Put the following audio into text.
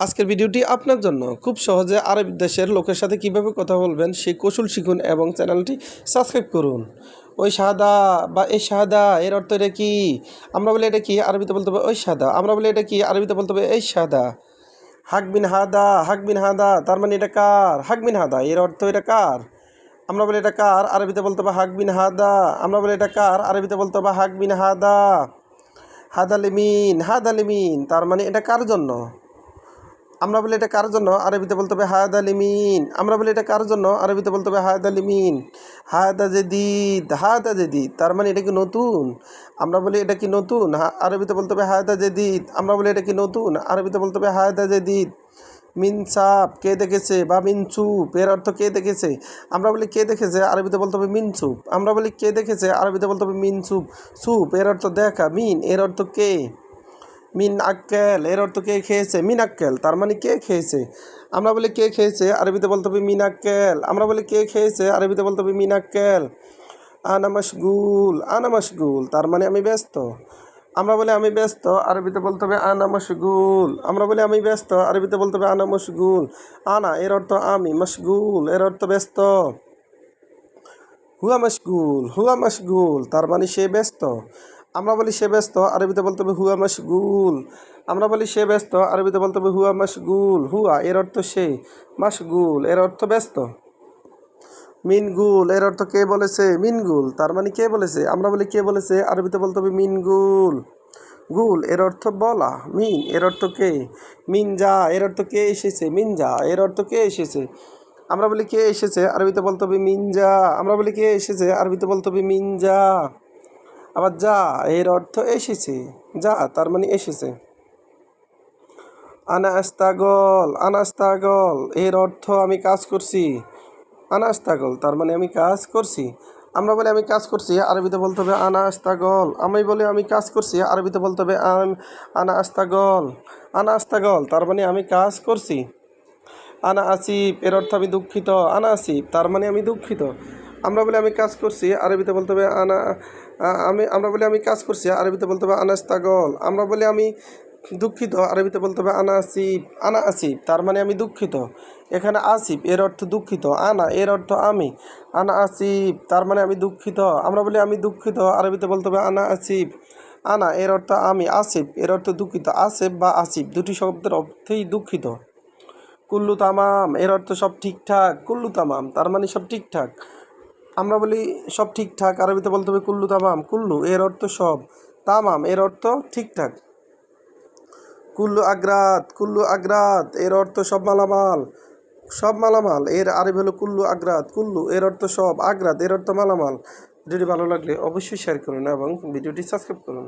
আজকের ভিডিওটি আপনার জন্য। খুব সহজে আরব দেশের লোকের সাথে কীভাবে কথা বলবেন সেই কৌশল শিখুন এবং চ্যানেলটি সাবস্ক্রাইব করুন। ওই সাদা বা এই সাদা এর অর্থ এটা কি? আমরা বলি এটা কি? আরবিতে বলতে হবে ওই সাদা আমরা বলি এটা কি? আরবিতে বলতে হবে এই সাদা হাকবিন হাদা হাকবিন হাদা, তার মানে এটা কার? হাকবিন হাদা, এর অর্থ এটা কার? আমরা বলি এটা কার? আরবিতে বলতে হবে হাকবিন হাদা। আমরা বলি এটা কার? আরবিতে বলতে হবে হাকবিন হাদা। হাদালিমিন হাদালিমিন তার মানে এটা কার জন্য? আমরা বলি এটা কার জন্য? আরবিতে বলতে হবে হায়াদ আলিমিন আমরা বলি এটা কার জন্য? আরবিতে বলতে হবে হায়াদ আলিমিন হায়াদা জেদিদ। হায়াদা জেদিদ। তার মানে এটা কি নতুন? আমরা বলি এটা কি নতুন? আরবিতে বলতে হবে হায়াদা জেদিদ। আমরা বলি এটা কি নতুন? আরবিতে বলতে হবে হায়াদা জেদিদ। মিনসাপ কে দেখেছে? বা মিনসুপ এর অর্থ কে দেখেছে? আমরা বলি কে দেখেছে? আরবিতে বলতে হবে মিনসুপ আমরা বলি কে দেখেছে? আরবিতে বলতে হবে মিনসুপ সুপ এর অর্থ দেখা। মিন। এর অর্থ কে? মিন আক্কেল, এর অর্থ কে খেয়েছে? মিন আক্কেল, তার মানে কে খেয়েছে? আমরা বলি কে খেয়েছে, আরবিতে বলতে হবে মিন আক্কেল। আমরা বলি কে খেয়েছে, আরবিতে বলতে হবে মিন আক্কেল। আনা মশগুল আনা মশগুল, তার মানে আমি ব্যস্ত। আমরা বলি আমি ব্যস্ত, আরবিতে বলতে হবে আনা মশগুল। আমরা বলি আমি ব্যস্ত, আরবিতে বলতে হবে আনা মশগুল। আনা, এর অর্থ আমি, মশগুল, এর অর্থ ব্যস্ত। হুয়া মশগুল হুয়া মশগুল, তার মানে সে ব্যস্ত। আমরা বলি সে ব্যস্ত, আরবিতে বলতে হবে হুয়া মশগুল। আমরা বলি সে ব্যস্ত, আরবিতে বলতে হবে হুয়া মশগুল। হুয়া, এর অর্থ সে। মশগুল, এর অর্থ ব্যস্ত। মিনগুল, এর অর্থ কে বলেছে? মিনগুল। তার মানে কে বলেছে? আমরা বলি কে বলেছে? আরবিতে বলতে হবে মিনগুল। গুল, এর অর্থ বলা। মিন, এর অর্থ কে? মিন যা এর অর্থ কে এসেছে? মিন যা এর অর্থ কে এসেছে? আমরা বলি কে এসেছে? আরবিতে বলতে হবে মিনজা। আমরা বলি কে এসেছে? আরবিতে বলতে হবে মিনজা। আবার যা, এর অর্থ এসেছে। যা, তার মানে এসেছে। আনা আস্তাগল আনা আস্তাগল এর অর্থ আমি কাজ করছি। আনা আস্তাগল তার মানে আমি কাজ করছি। আমরা বলি আমি কাজ করছি, আরবিতে বলতে হবে আনা আস্তাগল আমি বলি আমি কাজ করছি, আরবিতে বলতে হবে আন আস্তাগল আনা তার মানে আমি কাজ করছি। আনা আসিফ এর অর্থ আমি দুঃখিত। আনা আসিফ তার মানে আমি দুঃখিত। আমরা বলি আমি কাজ করছি, আরবিতে বলতে হবে আনা আমি, আমরা বলি আমি কাজ করছি, আরবিতে বলতে হবে আনাস্তাগল। আমরা বলি আমি দুঃখিত, আরবিতে বলতে হবে আনা আসিফ আনা আসিফ তার মানে আমি দুঃখিত। এখানে আসিফ এর অর্থ দুঃখিত, আনা, এর অর্থ আমি আনা আসিফ তার মানে আমি দুঃখিত। আমরা বলি আমি দুঃখিত, আরবিতে বলতে হবে আনা আসিফ আনা, এর অর্থ আমি আসিফ এর অর্থ দুঃখিত আসিফ বা আসিফ দুটি শব্দের অর্থেই দুঃখিত। কুল্লু তামাম, এর অর্থ সব ঠিকঠাক, কুল্লু তামাম, তার মানে সব ঠিকঠাক। আমরা বলি, সব ঠিকঠাক। আরবিতে বলতে হবে কুল্লু তামাম। কুল্লু, এর অর্থ সব। তামাম, এর অর্থ ঠিকঠাক। কুল্লু আগ্রাত কুল্লু আগ্রাত, এর অর্থ সব মালামাল। সব মালামাল, এর আরবি হলো কুল্লু আগ্রাত। কুল্লু, এর অর্থ সব। আগ্রাত, এর অর্থ মালামাল। ভিডিওটি ভালো লাগলে অবশ্যই শেয়ার করুন এবং ভিডিওটি সাবস্ক্রাইব করুন।